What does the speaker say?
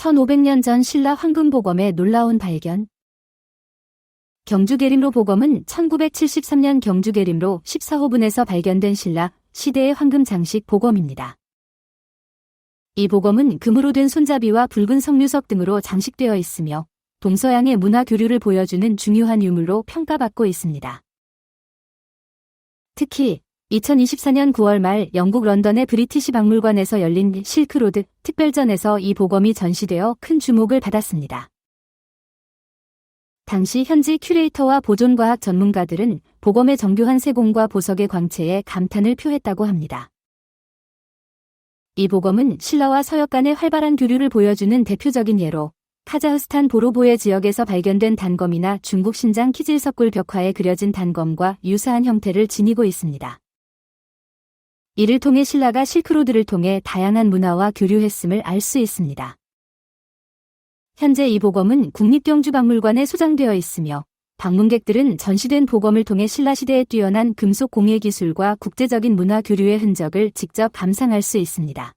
1500년 전 신라 황금보검의 놀라운 발견. 경주계림로 보검은 1973년 경주계림로 14호분에서 발견된 신라 시대의 황금 장식 보검입니다. 이 보검은 금으로 된 손잡이와 붉은 석류석 등으로 장식되어 있으며 동서양의 문화 교류를 보여주는 중요한 유물로 평가받고 있습니다. 특히 2024년 9월 말 영국 런던의 브리티시 박물관에서 열린 실크로드 특별전에서 이 보검이 전시되어 큰 주목을 받았습니다. 당시 현지 큐레이터와 보존과학 전문가들은 보검의 정교한 세공과 보석의 광채에 감탄을 표했다고 합니다. 이 보검은 신라와 서역 간의 활발한 교류를 보여주는 대표적인 예로 카자흐스탄 보로보에 지역에서 발견된 단검이나 중국 신장 키질석굴 벽화에 그려진 단검과 유사한 형태를 지니고 있습니다. 이를 통해 신라가 실크로드를 통해 다양한 문화와 교류했음을 알 수 있습니다. 현재 이 보검은 국립경주박물관에 소장되어 있으며 방문객들은 전시된 보검을 통해 신라시대의 뛰어난 금속 공예 기술과 국제적인 문화 교류의 흔적을 직접 감상할 수 있습니다.